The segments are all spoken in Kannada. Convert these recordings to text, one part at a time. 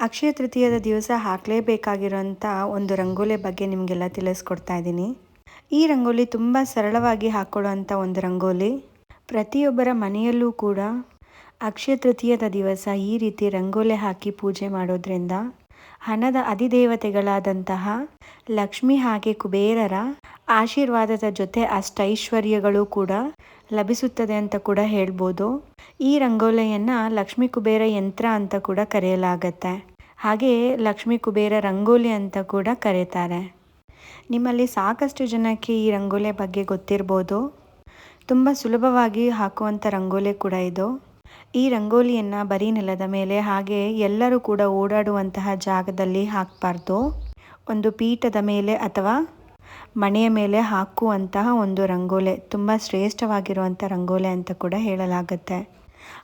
ಅಕ್ಷಯ ತೃತೀಯದ ದಿವಸ ಹಾಕಲೇಬೇಕಾಗಿರುವಂಥ ಒಂದು ರಂಗೋಲಿ ಬಗ್ಗೆ ನಿಮಗೆಲ್ಲ ತಿಳಿಸ್ಕೊಡ್ತಾ ಇದ್ದೀನಿ. ಈ ರಂಗೋಲಿ ತುಂಬ ಸರಳವಾಗಿ ಹಾಕ್ಕೊಳ್ಳುವಂಥ ಒಂದು ರಂಗೋಲಿ. ಪ್ರತಿಯೊಬ್ಬರ ಮನೆಯಲ್ಲೂ ಕೂಡ ಅಕ್ಷಯ ತೃತೀಯದ ದಿವಸ ಈ ರೀತಿ ರಂಗೋಲಿ ಹಾಕಿ ಪೂಜೆ ಮಾಡೋದ್ರಿಂದ ಹಣದ ಅಧಿದೇವತೆಗಳಾದಂತಹ ಲಕ್ಷ್ಮಿ ಹಾಗೆ ಕುಬೇರರ ಆಶೀರ್ವಾದದ ಜೊತೆ ಅಷ್ಟೈಶ್ವರ್ಯಗಳು ಕೂಡ ಲಭಿಸುತ್ತದೆ ಅಂತ ಕೂಡ ಹೇಳ್ಬೋದು. ಈ ರಂಗೋಲಿಯನ್ನು ಲಕ್ಷ್ಮೀ ಕುಬೇರ ಯಂತ್ರ ಅಂತ ಕೂಡ ಕರೆಯಲಾಗತ್ತೆ. ಹಾಗೆಯೇ ಲಕ್ಷ್ಮೀ ಕುಬೇರ ರಂಗೋಲಿ ಅಂತ ಕೂಡ ಕರೀತಾರೆ. ನಿಮ್ಮಲ್ಲಿ ಸಾಕಷ್ಟು ಜನಕ್ಕೆ ಈ ರಂಗೋಲಿ ಬಗ್ಗೆ ಗೊತ್ತಿರ್ಬೋದು. ತುಂಬ ಸುಲಭವಾಗಿ ಹಾಕುವಂಥ ರಂಗೋಲಿ ಕೂಡ ಇದು. ಈ ರಂಗೋಲಿಯನ್ನು ಬರೀ ನೆಲದ ಮೇಲೆ ಹಾಗೆ ಎಲ್ಲರೂ ಕೂಡ ಓಡಾಡುವಂತಹ ಜಾಗದಲ್ಲಿ ಹಾಕಬಾರ್ದು. ಒಂದು ಪೀಠದ ಮೇಲೆ ಅಥವಾ ಮನೆಯ ಮೇಲೆ ಹಾಕುವಂತಹ ಒಂದು ರಂಗೋಲೆ, ತುಂಬ ಶ್ರೇಷ್ಠವಾಗಿರುವಂಥ ರಂಗೋಲೆ ಅಂತ ಕೂಡ ಹೇಳಲಾಗುತ್ತೆ.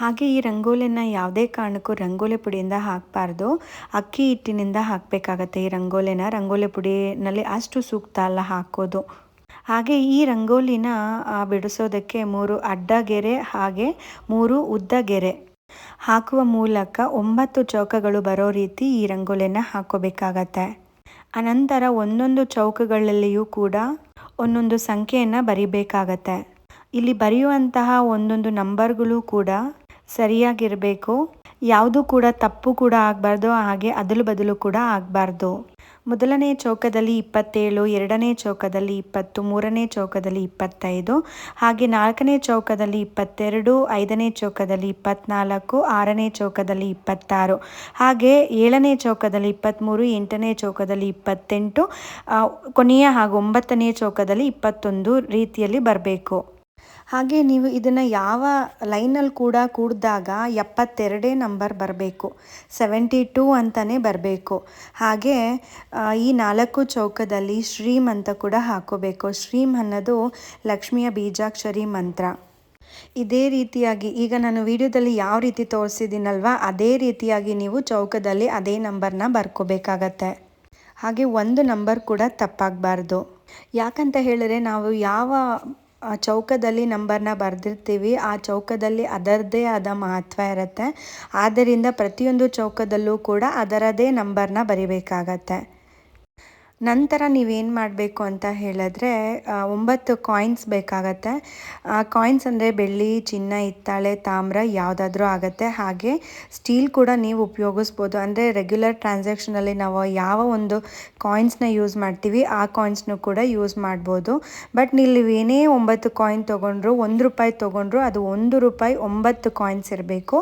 ಹಾಗೆ ಈ ರಂಗೋಲಿನ ಯಾವುದೇ ಕಾರಣಕ್ಕೂ ರಂಗೋಲಿ ಪುಡಿಯಿಂದ ಹಾಕಬಾರ್ದು. ಅಕ್ಕಿ ಹಿಟ್ಟಿನಿಂದ ಹಾಕಬೇಕಾಗತ್ತೆ ಈ ರಂಗೋಲಿನ. ರಂಗೋಲಿ ಪುಡಿನಲ್ಲಿ ಅಷ್ಟು ಸೂಕ್ತ ಅಲ್ಲ ಹಾಕೋದು. ಹಾಗೆ ಈ ರಂಗೋಲಿನ ಬಿಡಿಸೋದಕ್ಕೆ ಮೂರು ಅಡ್ಡ ಗೆರೆ ಹಾಗೆ ಮೂರು ಉದ್ದ ಗೆರೆ ಹಾಕುವ ಮೂಲಕ ಒಂಬತ್ತು ಚೌಕಗಳು ಬರೋ ರೀತಿ ಈ ರಂಗೋಲಿನ ಹಾಕೋಬೇಕಾಗತ್ತೆ. ಅನಂತರ ಒಂದೊಂದು ಚೌಕಗಳಲ್ಲಿಯೂ ಕೂಡ ಒಂದೊಂದು ಸಂಖ್ಯೆಯನ್ನು ಬರಿಬೇಕಾಗತ್ತೆ. ಇಲ್ಲಿ ಬರೆಯುವಂತಹ ಒಂದೊಂದು ನಂಬರ್ಗಳು ಕೂಡ ಸರಿಯಾಗಿರಬೇಕು. ಯಾವುದು ಕೂಡ ತಪ್ಪು ಕೂಡ ಆಗಬಾರ್ದು, ಹಾಗೆ ಅದಲು ಬದಲು ಕೂಡ ಆಗಬಾರ್ದು. ಮೊದಲನೇ ಚೌಕದಲ್ಲಿ ಇಪ್ಪತ್ತೇಳು, ಎರಡನೇ ಚೌಕದಲ್ಲಿ ಇಪ್ಪತ್ತು, ಮೂರನೇ ಚೌಕದಲ್ಲಿ ಇಪ್ಪತ್ತೈದು, ಹಾಗೆ ನಾಲ್ಕನೇ ಚೌಕದಲ್ಲಿ ಇಪ್ಪತ್ತೆರಡು, ಐದನೇ ಚೌಕದಲ್ಲಿ ಇಪ್ಪತ್ನಾಲ್ಕು, ಆರನೇ ಚೌಕದಲ್ಲಿ ಇಪ್ಪತ್ತಾರು, ಹಾಗೆ ಏಳನೇ ಚೌಕದಲ್ಲಿ ಇಪ್ಪತ್ತ್ಮೂರು ಎಂಟನೇ ಚೌಕದಲ್ಲಿ ಇಪ್ಪತ್ತೆಂಟು ಕೊನೆಯ ಹಾಗೂ ಒಂಬತ್ತನೇ ಚೌಕದಲ್ಲಿ ಇಪ್ಪತ್ತೊಂದು ರೀತಿಯಲ್ಲಿ ಬರಬೇಕು. ಹಾಗೆ ನೀವು ಇದನ್ನು ಯಾವ ಲೈನಲ್ಲಿ ಕೂಡ ಕೂಡಿದಾಗ ಎಪ್ಪತ್ತೆರಡೇ ನಂಬರ್ ಬರಬೇಕು, ಸೆವೆಂಟಿ ಟೂ ಅಂತಲೇ ಬರಬೇಕು. ಹಾಗೆ ಈ ನಾಲ್ಕು ಚೌಕದಲ್ಲಿ ಶ್ರೀಮ್ ಅಂತ ಕೂಡ ಹಾಕೋಬೇಕು. ಶ್ರೀಮ್ ಅನ್ನೋದು ಲಕ್ಷ್ಮಿಯ ಬೀಜಾಕ್ಷರಿ ಮಂತ್ರ. ಇದೇ ರೀತಿಯಾಗಿ, ಈಗ ನಾನು ವಿಡಿಯೋದಲ್ಲಿ ಯಾವ ರೀತಿ ತೋರಿಸಿದ್ದೀನಲ್ವ, ಅದೇ ರೀತಿಯಾಗಿ ನೀವು ಚೌಕದಲ್ಲಿ ಅದೇ ನಂಬರ್ನ ಬರ್ಕೋಬೇಕಾಗತ್ತೆ. ಹಾಗೆ ಒಂದು ನಂಬರ್ ಕೂಡ ತಪ್ಪಾಗಬಾರ್ದು. ಯಾಕಂತ ಹೇಳಿದ್ರೆ ನಾವು ಯಾವ ಚೌಕದಲ್ಲಿ ನಂಬರ್ನ ಬರೆದಿರ್ತೀವಿ. ಆ ಚೌಕದಲ್ಲಿ ಅದರದ್ದೇ ಆದ ಮಹತ್ವ ಇರುತ್ತೆ. ಆದ್ದರಿಂದ ಪ್ರತಿಯೊಂದು ಚೌಕದಲ್ಲೂ ಕೂಡ ಅದರದೇ ನಂಬರ್ನ ಬರಿಬೇಕಾಗತ್ತೆ. ನಂತರ ನೀವೇನು ಮಾಡಬೇಕು ಅಂತ ಹೇಳಿದ್ರೆ ಒಂಬತ್ತು ಕಾಯಿನ್ಸ್ ಬೇಕಾಗತ್ತೆ. ಕಾಯಿನ್ಸ್ ಅಂದರೆ ಬೆಳ್ಳಿ, ಚಿನ್ನ, ಹಿತ್ತಾಳೆ, ತಾಮ್ರ ಯಾವುದಾದ್ರೂ ಆಗುತ್ತೆ. ಹಾಗೆ ಸ್ಟೀಲ್ ಕೂಡ ನೀವು ಉಪಯೋಗಿಸ್ಬೋದು. ಅಂದರೆ ರೆಗ್ಯುಲರ್ ಟ್ರಾನ್ಸಾಕ್ಷನಲ್ಲಿ ನಾವು ಯಾವ ಒಂದು ಕಾಯಿನ್ಸ್ನ ಯೂಸ್ ಮಾಡ್ತೀವಿ, ಆ ಕಾಯಿನ್ಸ್ನು ಕೂಡ ಯೂಸ್ ಮಾಡ್ಬೋದು. ಬಟ್ ನೀವು ಏನೇ ಒಂಬತ್ತು ಕಾಯಿನ್ ತೊಗೊಂಡ್ರು, ಒಂದು ರೂಪಾಯಿ ತೊಗೊಂಡ್ರು, ಅದು ಒಂದು ರೂಪಾಯಿ ಒಂಬತ್ತು ಕಾಯಿನ್ಸ್ ಇರಬೇಕು.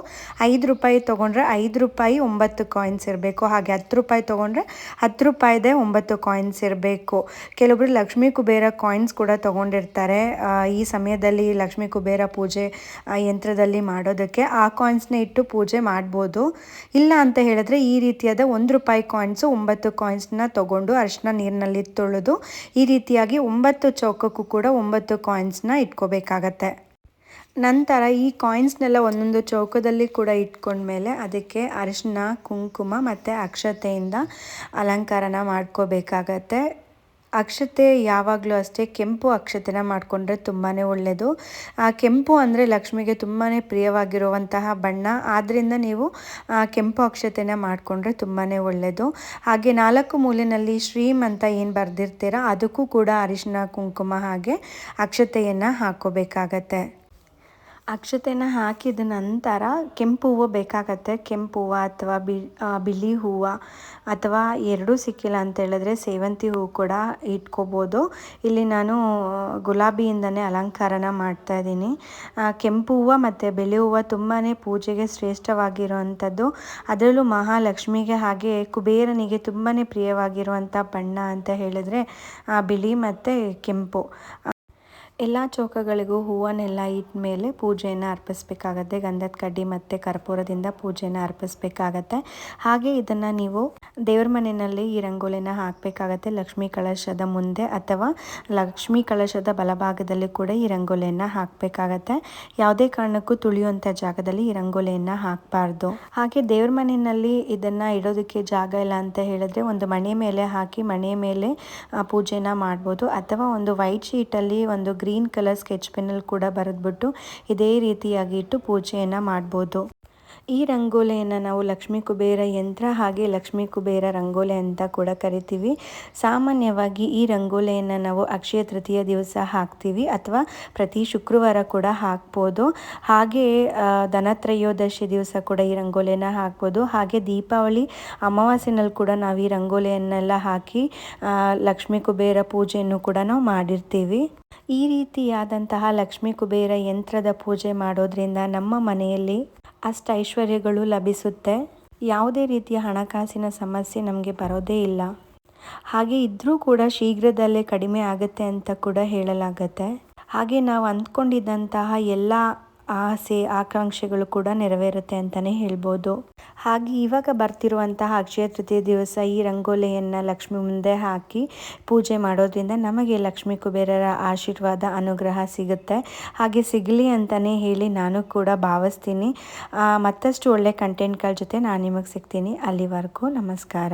ಐದು ರೂಪಾಯಿ ತೊಗೊಂಡ್ರೆ ಐದು ರೂಪಾಯಿ ಒಂಬತ್ತು ಕಾಯಿನ್ಸ್ ಇರಬೇಕು. ಹಾಗೆ ಹತ್ತು ರೂಪಾಯಿ ತೊಗೊಂಡ್ರೆ ಹತ್ತು ರೂಪಾಯಿದೆ ಒಂಬತ್ತು ಕಾಯಿನ್ಸ್ ಇರಬೇಕು. ಕೆಲವೊಬ್ಬರು ಲಕ್ಷ್ಮೀ ಕುಬೇರ ಕಾಯಿನ್ಸ್ ಕೂಡ ತೊಗೊಂಡಿರ್ತಾರೆ. ಈ ಸಮಯದಲ್ಲಿ ಲಕ್ಷ್ಮೀ ಕುಬೇರ ಪೂಜೆ ಯಂತ್ರದಲ್ಲಿ ಮಾಡೋದಕ್ಕೆ ಆ ಕಾಯಿನ್ಸ್ನ ಇಟ್ಟು ಪೂಜೆ ಮಾಡ್ಬೋದು. ಇಲ್ಲ ಅಂತ ಹೇಳಿದ್ರೆ ಈ ರೀತಿಯಾದ ಒಂದು ರೂಪಾಯಿ ಕಾಯಿನ್ಸು ಒಂಬತ್ತು ಕಾಯಿನ್ಸ್ನ ತೊಗೊಂಡು ಅರಿಶಿನ ನೀರಿನಲ್ಲಿ ತೊಳೆದು ಈ ರೀತಿಯಾಗಿ ಒಂಬತ್ತು ಚೌಕಕ್ಕೂ ಕೂಡ ಒಂಬತ್ತು ಕಾಯಿನ್ಸ್ನ ಇಟ್ಕೋಬೇಕಾಗತ್ತೆ. ನಂತರ ಈ ಕಾಯಿನ್ಸ್ನೆಲ್ಲ ಒಂದೊಂದು ಚೌಕದಲ್ಲಿ ಕೂಡ ಇಟ್ಕೊಂಡ್ಮೇಲೆ ಅದಕ್ಕೆ ಅರಿಶಿನ ಕುಂಕುಮ ಮತ್ತು ಅಕ್ಷತೆಯಿಂದ ಅಲಂಕಾರನ ಮಾಡ್ಕೋಬೇಕಾಗತ್ತೆ. ಅಕ್ಷತೆ ಯಾವಾಗಲೂ ಅಷ್ಟೇ, ಕೆಂಪು ಅಕ್ಷತೆನ ಮಾಡಿಕೊಂಡ್ರೆ ತುಂಬಾ ಒಳ್ಳೆಯದು ಆ ಕೆಂಪು ಅಂದರೆ ಲಕ್ಷ್ಮಿಗೆ ತುಂಬಾ ಪ್ರಿಯವಾಗಿರುವಂತಹ ಬಣ್ಣ. ಆದ್ದರಿಂದ ನೀವು ಕೆಂಪು ಅಕ್ಷತೆನ ಮಾಡಿಕೊಂಡ್ರೆ ತುಂಬಾ ಒಳ್ಳೆಯದು ಹಾಗೆ ನಾಲ್ಕು ಮೂಲೆಯಲ್ಲಿ ಶ್ರೀಮ್ ಅಂತ ಏನು ಬರೆದಿರ್ತೀರ, ಅದಕ್ಕೂ ಕೂಡ ಅರಿಶಿನ ಕುಂಕುಮ ಹಾಗೆ ಅಕ್ಷತೆಯನ್ನು ಹಾಕ್ಕೋಬೇಕಾಗತ್ತೆ. ಅಕ್ಷತೆನ ಹಾಕಿದ ನಂತರ ಕೆಂಪು ಹೂವು ಬೇಕಾಗತ್ತೆ. ಕೆಂಪು ಹೂವು ಅಥವಾ ಬಿಳಿ ಹೂವು ಅಥವಾ ಎರಡೂ ಸಿಕ್ಕಿಲ್ಲ ಅಂತ ಹೇಳಿದ್ರೆ ಸೇವಂತಿ ಹೂವು ಕೂಡ ಇಟ್ಕೋಬೋದು. ಇಲ್ಲಿ ನಾನು ಗುಲಾಬಿಯಿಂದನೇ ಅಲಂಕಾರನ ಮಾಡ್ತಾ ಇದ್ದೀನಿ. ಕೆಂಪು ಹೂವು ಮತ್ತು ಬಿಳಿ ಹೂವು ತುಂಬಾ ಪೂಜೆಗೆ ಶ್ರೇಷ್ಠವಾಗಿರುವಂಥದ್ದು. ಅದರಲ್ಲೂ ಮಹಾಲಕ್ಷ್ಮಿಗೆ ಹಾಗೆ ಕುಬೇರನಿಗೆ ತುಂಬಾ ಪ್ರಿಯವಾಗಿರುವಂಥ ಬಣ್ಣ ಅಂತ ಹೇಳಿದ್ರೆ ಬಿಳಿ ಮತ್ತು ಕೆಂಪು. ಎಲ್ಲ ಚೌಕಗಳಿಗೂ ಹೂವನ್ನೆಲ್ಲ ಇಟ್ಟ ಪೂಜೆಯನ್ನು ಅರ್ಪಿಸ್ಬೇಕಾಗತ್ತೆ. ಗಂಧದ ಕಡ್ಡಿ ಮತ್ತು ಕರ್ಪೂರದಿಂದ ಪೂಜೆಯನ್ನು ಅರ್ಪಿಸ್ಬೇಕಾಗತ್ತೆ. ಹಾಗೆ ಇದನ್ನು ನೀವು ದೇವ್ರ ಮನೆಯಲ್ಲಿ ಈ ರಂಗೋಲಿನ ಹಾಕಬೇಕಾಗತ್ತೆ. ಲಕ್ಷ್ಮೀ ಕಳಶದ ಮುಂದೆ ಅಥವಾ ಲಕ್ಷ್ಮೀ ಕಳಶದ ಬಲಭಾಗದಲ್ಲಿ ಕೂಡ ಈ ರಂಗೋಲಿಯನ್ನು ಹಾಕಬೇಕಾಗತ್ತೆ. ಯಾವುದೇ ಕಾರಣಕ್ಕೂ ತುಳಿಯುವಂಥ ಜಾಗದಲ್ಲಿ ಈ ರಂಗೋಲಿಯನ್ನು ಹಾಕಬಾರ್ದು. ಹಾಗೆ ದೇವ್ರ ಮನೆಯಲ್ಲಿ ಇದನ್ನು ಇಡೋದಕ್ಕೆ ಜಾಗ ಇಲ್ಲ ಅಂತ ಹೇಳಿದ್ರೆ ಒಂದು ಮನೆ ಮೇಲೆ ಹಾಕಿ ಮನೆ ಮೇಲೆ ಪೂಜೆನ ಮಾಡ್ಬೋದು. ಅಥವಾ ಒಂದು ವೈಟ್ ಶೀಟಲ್ಲಿ ಒಂದು ಗ್ರೀನ್ ಕಲರ್ ಸ್ಕೆಚ್ ಪೆನ್ನಲ್ಲಿ ಕೂಡ ಬರೆದ್ಬಿಟ್ಟು ಇದೇ ರೀತಿಯಾಗಿ ಇಟ್ಟು ಪೂಜೆಯನ್ನು ಮಾಡ್ಬೋದು. ಈ ರಂಗೋಲಿಯನ್ನು ನಾವು ಲಕ್ಷ್ಮೀ ಕುಬೇರ ಯಂತ್ರ ಹಾಗೆ ಲಕ್ಷ್ಮೀ ಕುಬೇರ ರಂಗೋಲಿ ಅಂತ ಕೂಡ ಕರಿತೀವಿ. ಸಾಮಾನ್ಯವಾಗಿ ಈ ರಂಗೋಲಿಯನ್ನು ನಾವು ಅಕ್ಷಯ ತೃತೀಯ ದಿವಸ ಹಾಕ್ತೀವಿ ಅಥವಾ ಪ್ರತಿ ಶುಕ್ರವಾರ ಕೂಡ ಹಾಕ್ಬೋದು. ಹಾಗೆ ಧನತ್ರಯೋದಶಿ ದಿವಸ ಕೂಡ ಈ ರಂಗೋಲಿಯನ್ನು ಹಾಕ್ಬೋದು. ಹಾಗೆ ದೀಪಾವಳಿ ಅಮಾವಾಸ್ಯೆನಲ್ಲಿ ಕೂಡ ನಾವು ಈ ರಂಗೋಲಿಯನ್ನೆಲ್ಲ ಹಾಕಿ ಲಕ್ಷ್ಮೀ ಕುಬೇರ ಪೂಜೆಯನ್ನು ಕೂಡ ನಾವು ಮಾಡಿರ್ತೀವಿ. ಈ ರೀತಿಯಾದಂತಹ ಲಕ್ಷ್ಮೀ ಕುಬೇರ ಯಂತ್ರದ ಪೂಜೆ ಮಾಡೋದ್ರಿಂದ ನಮ್ಮ ಮನೆಯಲ್ಲಿ ಅಷ್ಟು ಐಶ್ವರ್ಯಗಳು ಲಭಿಸುತ್ತೆ. ಯಾವುದೇ ರೀತಿಯ ಹಣಕಾಸಿನ ಸಮಸ್ಯೆ ನಮಗೆ ಬರೋದೇ ಇಲ್ಲ. ಹಾಗೆ ಇದ್ದರೂ ಕೂಡ ಶೀಘ್ರದಲ್ಲೇ ಕಡಿಮೆ ಆಗುತ್ತೆ ಅಂತ ಕೂಡ ಹೇಳಲಾಗತ್ತೆ. ಹಾಗೆ ನಾವು ಅಂದ್ಕೊಂಡಿದ್ದಂತಹ ಎಲ್ಲ ಆಸೆ, ಆಕಾಂಕ್ಷೆಗಳು ಕೂಡ ನೆರವೇರುತ್ತೆ ಅಂತಲೇ ಹೇಳ್ಬೋದು. ಹಾಗೆ ಇವಾಗ ಬರ್ತಿರುವಂತಹ ಅಕ್ಷಯ ತೃತೀಯ ದಿವಸ ಈ ರಂಗೋಲಿಯನ್ನು ಲಕ್ಷ್ಮಿ ಮುಂದೆ ಹಾಕಿ ಪೂಜೆ ಮಾಡೋದ್ರಿಂದ ನಮಗೆ ಲಕ್ಷ್ಮಿ ಕುಬೇರರ ಆಶೀರ್ವಾದ, ಅನುಗ್ರಹ ಸಿಗುತ್ತೆ. ಹಾಗೆ ಸಿಗಲಿ ಅಂತಲೇ ಹೇಳಿ ನಾನು ಕೂಡ ಭಾವಿಸ್ತೀನಿ. ಮತ್ತಷ್ಟು ಒಳ್ಳೆ ಕಂಟೆಂಟ್ಗಳ ಜೊತೆ ನಾನು ನಿಮಗೆ ಸಿಗ್ತೀನಿ. ಅಲ್ಲಿವರೆಗೂ ನಮಸ್ಕಾರ.